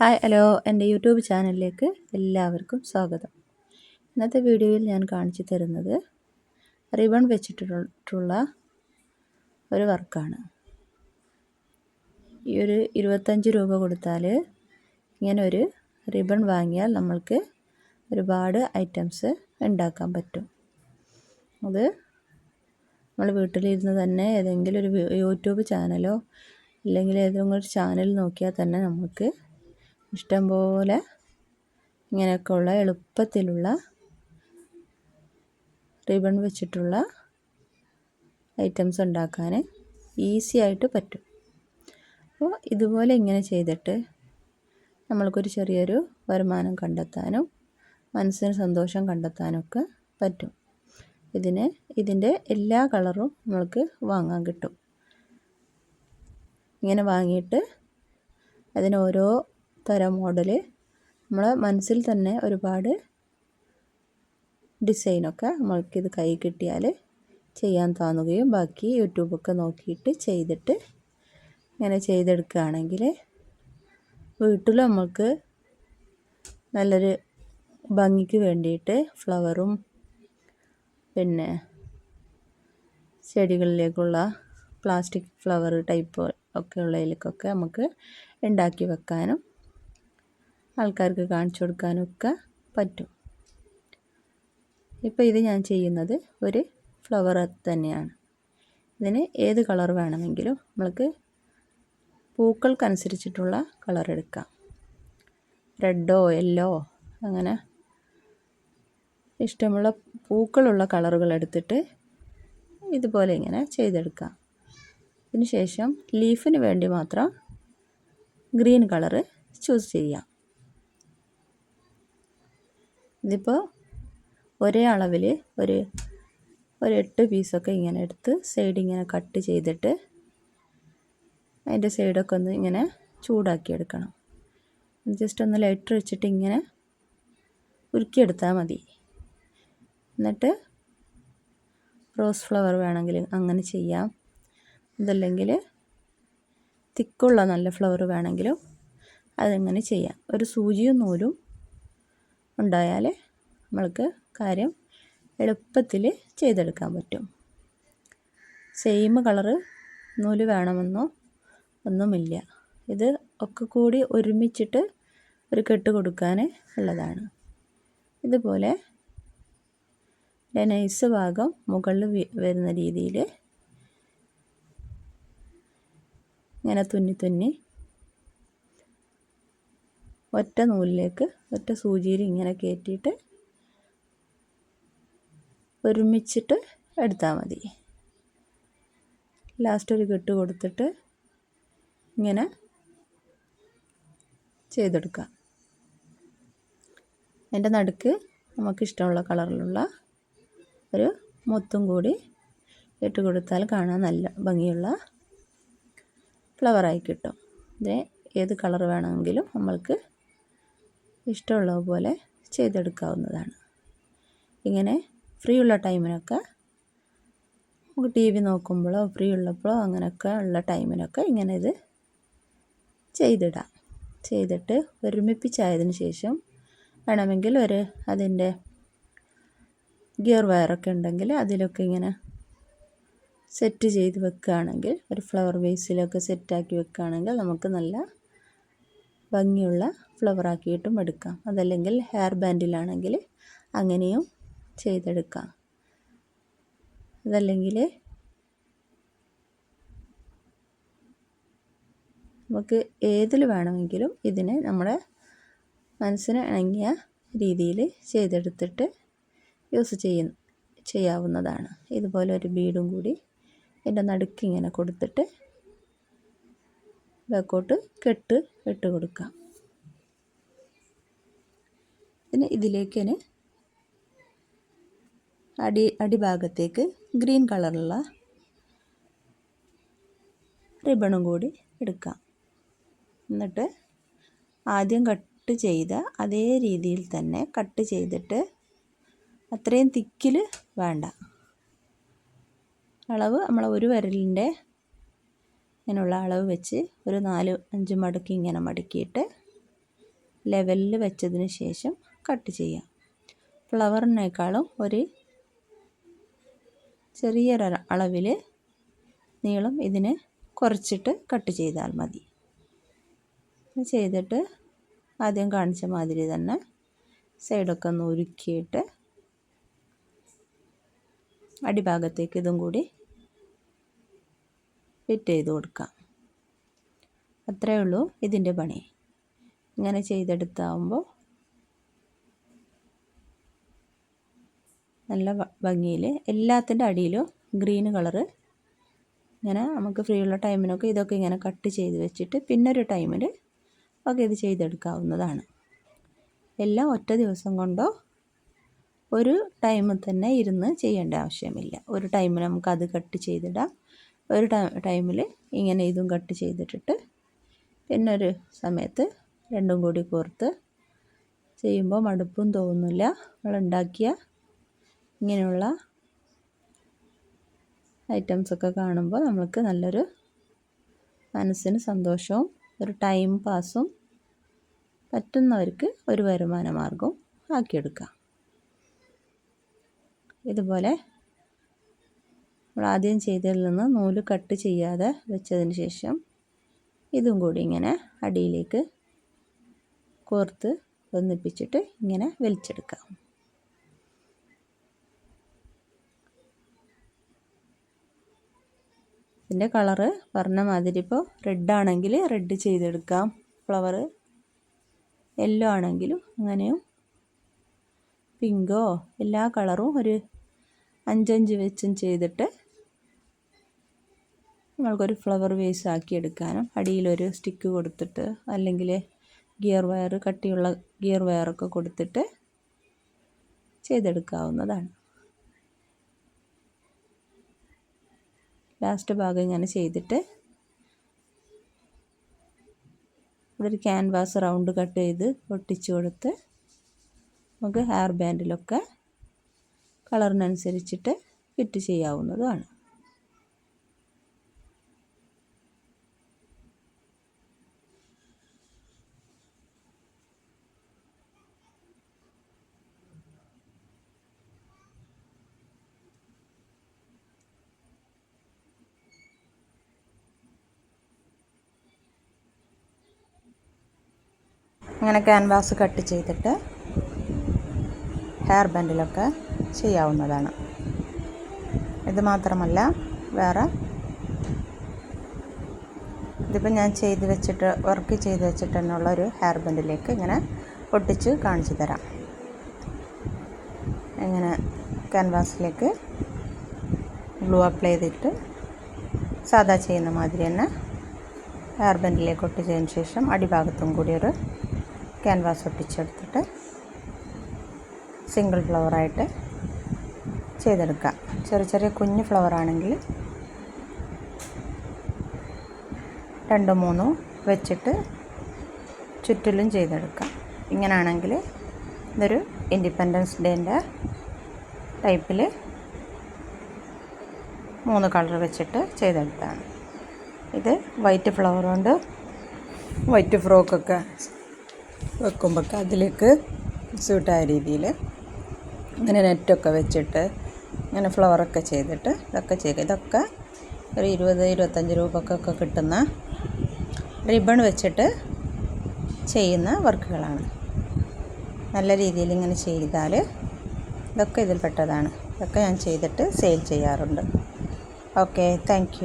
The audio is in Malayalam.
Hi hello. എന്റെ യൂട്യൂബ് ചാനലിലേക്ക് എല്ലാവർക്കും സ്വാഗതം. ഇന്നത്തെ വീഡിയോയിൽ ഞാൻ കാണിച്ചു തരുന്നത് റിബൺ വെച്ചിട്ടുള്ള ഒരു വർക്കാണ്. ഈ ഒരു ഇരുപത്തഞ്ച് രൂപ കൊടുത്താൽ ഇങ്ങനെ ഒരു റിബൺ വാങ്ങിയാൽ നമ്മൾക്ക് ഒരുപാട് ഐറ്റംസ് ഉണ്ടാക്കാൻ പറ്റും. അത് നമ്മൾ വീട്ടിലിരുന്ന് തന്നെ ഏതെങ്കിലും ഒരു യൂട്യൂബ് ചാനലോ അല്ലെങ്കിൽ ഏതെങ്കിലും ഒരു ചാനൽ നോക്കിയാൽ തന്നെ നമുക്ക് ഇഷ്ടംപോലെ ഇങ്ങനെയൊക്കെയുള്ള എളുപ്പത്തിലുള്ള റിബൺ വെച്ചിട്ടുള്ള ഐറ്റംസ് ഉണ്ടാക്കാൻ ഈസി ആയിട്ട് പറ്റും. അപ്പോൾ ഇതുപോലെ ഇങ്ങനെ ചെയ്തിട്ട് നമ്മൾക്കൊരു ചെറിയൊരു വരുമാനം കണ്ടെത്താനും മനസ്സിന് സന്തോഷം കണ്ടെത്താനൊക്കെ പറ്റും. ഇതിന് ഇതിന്റെ എല്ലാ കളറും നമ്മൾക്ക് വാങ്ങാൻ കിട്ടും. ഇങ്ങനെ വാങ്ങിയിട്ട് അതിന് ഓരോ തരം മോഡൽ നമ്മൾ മനസ്സിൽ തന്നെ ഒരുപാട് ഡിസൈനൊക്കെ നമ്മൾക്കിത് കൈ കിട്ടിയാൽ ചെയ്യാൻ തോന്നുകയും ബാക്കി യൂട്യൂബൊക്കെ നോക്കിയിട്ട് ചെയ്തിട്ട് ഇങ്ങനെ ചെയ്തെടുക്കുകയാണെങ്കിൽ വീട്ടിൽ നമ്മൾക്ക് നല്ലൊരു ഭംഗിക്ക് വേണ്ടിയിട്ട് ഫ്ലവറും പിന്നെ ചെടികളിലേക്കുള്ള പ്ലാസ്റ്റിക് ഫ്ലവർ ടൈപ്പ് ഒക്കെ ഉള്ളതിലേക്കൊക്കെ നമുക്ക് ഉണ്ടാക്കി വെക്കാനും ആൾക്കാർക്ക് കാണിച്ചു കൊടുക്കാനൊക്കെ പറ്റും. ഇപ്പോൾ ഇത് ഞാൻ ചെയ്യുന്നത് ഒരു ഫ്ലവർ തന്നെയാണ്. ഇതിന് ഏത് കളർ വേണമെങ്കിലും നമ്മൾക്ക് പൂക്കൾക്കനുസരിച്ചിട്ടുള്ള കളർ എടുക്കാം. റെഡോ യെല്ലോ അങ്ങനെ ഇഷ്ടമുള്ള പൂക്കളുള്ള കളറുകൾ എടുത്തിട്ട് ഇതുപോലെ ഇങ്ങനെ ചെയ്തെടുക്കാം. അതിന് ശേഷം ലീഫിന് വേണ്ടി മാത്രം ഗ്രീൻ കളറ് ചൂസ് ചെയ്യാം. ഇതിപ്പോൾ ഒരേ അളവിൽ ഒരു ഒരു എട്ട് പീസൊക്കെ ഇങ്ങനെ എടുത്ത് സൈഡ് ഇങ്ങനെ കട്ട് ചെയ്തിട്ട് അതിന്റെ സൈഡൊക്കെ ഒന്ന് ഇങ്ങനെ ചൂടാക്കി എടുക്കണം. ജസ്റ്റ് ഒന്ന് ലൈറ്റർ വെച്ചിട്ട് ഇങ്ങനെ ഉരുക്കിയെടുത്താൽ മതി. എന്നിട്ട് റോസ് ഫ്ലവർ വേണമെങ്കിൽ അങ്ങനെ ചെയ്യാം. അതല്ലെങ്കിൽ തിക്കുള്ള നല്ല ഫ്ലവർ വേണമെങ്കിലും അതങ്ങനെ ചെയ്യാം. ഒരു സൂചിയും നൂലും ഉണ്ടായാൽ നമ്മൾക്ക് കാര്യം എളുപ്പത്തിൽ ചെയ്തെടുക്കാൻ പറ്റും. സെയിം കളറ് നൂൽ വേണമെന്നോ ഒന്നുമില്ല. ഇത് ഒക്കെ കൂടി ഒരുമിച്ചിട്ട് ഒരു കെട്ട് കൊടുക്കാൻ ഉള്ളതാണ്. ഇതുപോലെ നൈസ് ഭാഗം മുകളിൽ വരുന്ന രീതിയിൽ ഇങ്ങനെ തുന്നി തുന്നി ഒറ്റ നൂലിലേക്ക് ഒറ്റ സൂചിയിൽ ഇങ്ങനെ കയറ്റിയിട്ട് ഒരുമിച്ചിട്ട് എടുത്താൽ മതി. ലാസ്റ്റ് ഒരു കെട്ട് കൊടുത്തിട്ട് ഇങ്ങനെ ചെയ്തെടുക്കാം അതിന്റെ നടുക്ക് നമുക്കിഷ്ടമുള്ള കളറിലുള്ള ഒരു മുത്തും കൂടി ഇട്ട് കൊടുത്താൽ കാണാൻ നല്ല ഭംഗിയുള്ള ഫ്ലവറായി കിട്ടും. ഇതിന് ഏത് കളർ വേണമെങ്കിലും നമ്മൾക്ക് ഇഷ്ടമുള്ളത് പോലെ ചെയ്തെടുക്കാവുന്നതാണ്. ഇങ്ങനെ ഫ്രീ ഉള്ള ടൈമിനൊക്കെ നമുക്ക് ടി വി നോക്കുമ്പോഴോ ഫ്രീ ഉള്ളപ്പോഴോ അങ്ങനെയൊക്കെ ഉള്ള ടൈമിനൊക്കെ ഇങ്ങനെ ഇത് ചെയ്തിടാം. ചെയ്തിട്ട് ഒരുമിപ്പിച്ചായതിന് ശേഷം വേണമെങ്കിൽ ഒരു അതിന്റെ ഗിയർ വയറൊക്കെ ഉണ്ടെങ്കിൽ അതിലൊക്കെ ഇങ്ങനെ സെറ്റ് ചെയ്ത് വെക്കുകയാണെങ്കിൽ ഒരു ഫ്ലവർ ബേസിലൊക്കെ സെറ്റാക്കി വെക്കുകയാണെങ്കിൽ നമുക്ക് നല്ല ഭംഗിയുള്ള ഫ്ലവറാക്കിയിട്ടും എടുക്കാം. അതല്ലെങ്കിൽ ഹെയർ ബാൻഡിലാണെങ്കിൽ അങ്ങനെയും ചെയ്തെടുക്കാം. അതല്ലെങ്കിൽ നമുക്ക് ഏതിൽ വേണമെങ്കിലും ഇതിനെ നമ്മുടെ മനസ്സിന് ഇണങ്ങിയ രീതിയിൽ ചെയ്തെടുത്തിട്ട് യൂസ് ചെയ്യ ചെയ്യാവുന്നതാണ്. ഇതുപോലെ ഒരു ബീഡും കൂടി ഇതിന്റെ നടുക്കിങ്ങനെ കൊടുത്തിട്ട് ബാക്കോട്ട് കെട്ട് ഇട്ട് കൊടുക്കാം പിന്നെ ഇതിലേക്ക് തന്നെ അടി അടിഭാഗത്തേക്ക് ഗ്രീൻ കളറുള്ള റിബണും കൂടി എടുക്കാം എന്നിട്ട് ആദ്യം കട്ട് ചെയ്ത അതേ രീതിയിൽ തന്നെ കട്ട് ചെയ്തിട്ട് അത്രയും തിക്കിൽ വേണ്ട. അളവ് നമ്മൾ ഒരു വിരലിന്റെ ഇങ്ങനെയുള്ള അളവ് വെച്ച് ഒരു നാല് അഞ്ച് മടക്കി ഇങ്ങനെ മടക്കിയിട്ട് ലെവലിൽ വെച്ചതിന് ശേഷം കട്ട് ചെയ്യാം. ഫ്ലവറിനേക്കാളും ഒരു ചെറിയൊരു അളവിൽ നീളം ഇതിന് കുറച്ചിട്ട് കട്ട് ചെയ്താൽ മതി. ചെയ്തിട്ട് ആദ്യം കാണിച്ച മാതിരി തന്നെ സൈഡൊക്കെ ഒന്ന് ഉരുക്കിയിട്ട് അടിഭാഗത്തേക്ക് ഇതും കൂടി ഫിറ്റ് ചെയ്ത് കൊടുക്കാം. അത്രയേ ഉള്ളൂ ഇതിന്റെ പണി. ഇങ്ങനെ ചെയ്തെടുത്താവുമ്പോൾ നല്ല ഭംഗിയിൽ എല്ലാത്തിന്റെ അടിയിലും ഗ്രീൻ കളറ് ഇങ്ങനെ നമുക്ക് ഫ്രീ ഉള്ള ടൈമിനൊക്കെ ഇതൊക്കെ ഇങ്ങനെ കട്ട് ചെയ്ത് വെച്ചിട്ട് പിന്നൊരു ടൈമിൽ ഒക്കെ ഇത് ചെയ്തെടുക്കാവുന്നതാണ്. എല്ലാം ഒറ്റ ദിവസം കൊണ്ടോ ഒരു ടൈമിൽ തന്നെ ഇരുന്ന് ചെയ്യേണ്ട ആവശ്യമില്ല. ഒരു ടൈമിൽ നമുക്കത് കട്ട് ചെയ്തിടാം. ഒരു ടൈമിൽ ഇങ്ങനെ ഇതും കട്ട് ചെയ്തിട്ടിട്ട് പിന്നെ ഒരു സമയത്ത് രണ്ടും കൂടി കോർത്ത് ചെയ്യുമ്പോൾ മടുപ്പും തോന്നുന്നില്ല. നമ്മളുണ്ടാക്കിയ ഇങ്ങനെയുള്ള ഐറ്റംസൊക്കെ കാണുമ്പോൾ നമ്മൾക്ക് നല്ലൊരു മനസ്സിന് സന്തോഷവും ഒരു ടൈം പാസും പറ്റുന്നവർക്ക് ഒരു വരുമാന മാർഗവും ആക്കിയെടുക്കാം. ഇതുപോലെ ആദ്യം ചെയ്തതിൽ നിന്ന് നൂൽ കട്ട് ചെയ്യാതെ വെച്ചതിന് ശേഷം ഇതും കൂടി ഇങ്ങനെ അടിയിലേക്ക് കോർത്ത് ഒന്നിപ്പിച്ചിട്ട് ഇങ്ങനെ വലിച്ചെടുക്കാം. ഇതിന്റെ കളറ് പറഞ്ഞ മാതിരി ഇപ്പോൾ റെഡ് ആണെങ്കിൽ റെഡ് ചെയ്തെടുക്കാം. ഫ്ലവർ യെല്ലോ ആണെങ്കിലും അങ്ങനെയും പിങ്കോ എല്ലാ കളറും ഒരു അഞ്ചഞ്ച് വെച്ചും ചെയ്തിട്ട് നമ്മൾക്കൊരു ഫ്ലവർ വേസ് ആക്കി എടുക്കാനും അടിയിലൊരു സ്റ്റിക്ക് കൊടുത്തിട്ട് അല്ലെങ്കിൽ ഗിയർ വയർ കട്ടിയുള്ള ഗിയർ വയറൊക്കെ കൊടുത്തിട്ട് ചെയ്തെടുക്കാവുന്നതാണ്. ലാസ്റ്റ് ഭാഗം ഇങ്ങനെ ചെയ്തിട്ട് ഇവിടെ ഒരു ക്യാൻവാസ് റൗണ്ട് കട്ട് ചെയ്ത് ഒട്ടിച്ച് കൊടുത്ത് നമുക്ക് ഹെയർ ബാൻഡിലൊക്കെ കളറിനനുസരിച്ചിട്ട് ഫിറ്റ് ചെയ്യാവുന്നതുമാണ്. അങ്ങനെ ക്യാൻവാസ് കട്ട് ചെയ്തിട്ട് ഹെയർ ബാൻഡിലൊക്കെ ചെയ്യാവുന്നതാണ്. ഇത് മാത്രമല്ല വേറെ ഇതിപ്പോൾ ഞാൻ ചെയ്ത് വെച്ചിട്ട് വർക്ക് ചെയ്ത് വെച്ചിട്ട് തന്നെയുള്ള ഒരു ഹെയർ ബാൻഡിലേക്ക് ഇങ്ങനെ ഒട്ടിച്ച് കാണിച്ചു തരാം. ഇങ്ങനെ ക്യാൻവാസിലേക്ക് ഗ്ലൂ അപ്ലൈ ചെയ്തിട്ട് സാധാ ചെയ്യുന്ന മാതിരി തന്നെ ഹെയർ ബാൻഡിലേക്ക് ഒട്ടിച്ചതിന് ശേഷം അടിഭാഗത്തും കൂടി ഒരു ക്യാൻവാസ് ഒട്ടിച്ചെടുത്തിട്ട് സിംഗിൾ ഫ്ലവറായിട്ട് ചെയ്തെടുക്കാം. ചെറിയ ചെറിയ കുഞ്ഞ് ഫ്ലവർ ആണെങ്കിൽ രണ്ടോ മൂന്നോ വെച്ചിട്ട് ചുറ്റിലും ചെയ്തെടുക്കാം. ഇങ്ങനെയാണെങ്കിൽ ഇതൊരു ഇൻഡിപെൻഡൻസ് ഡേന്റെ ടൈപ്പിൽ മൂന്ന് കളർ വെച്ചിട്ട് ചെയ്തെടുത്താണ്. ഇത് വൈറ്റ് ഫ്ലവർ കൊണ്ട് വൈറ്റ് ഫ്രോക്കൊക്കെ വെക്കുമ്പോൾ അതിലേക്ക് സ്യൂട്ടായ രീതിയിൽ ഇങ്ങനെ നെറ്റൊക്കെ വെച്ചിട്ട് ഇങ്ങനെ ഫ്ലവറൊക്കെ ചെയ്തിട്ട് ഇതൊക്കെ ചെയ്യുക. ഇതൊക്കെ ഒരു ഇരുപത് ഇരുപത്തഞ്ച് രൂപക്കൊക്കെ കിട്ടുന്ന റിബൺ വെച്ചിട്ട് ചെയ്യുന്ന വർക്കുകളാണ്. നല്ല രീതിയിൽ ഇങ്ങനെ ചെയ്താൽ ഇതൊക്കെ ഇതിൽപ്പെട്ടതാണ്. ഇതൊക്കെ ഞാൻ ചെയ്തിട്ട് സെയിൽ ചെയ്യാറുണ്ട്. Okay thank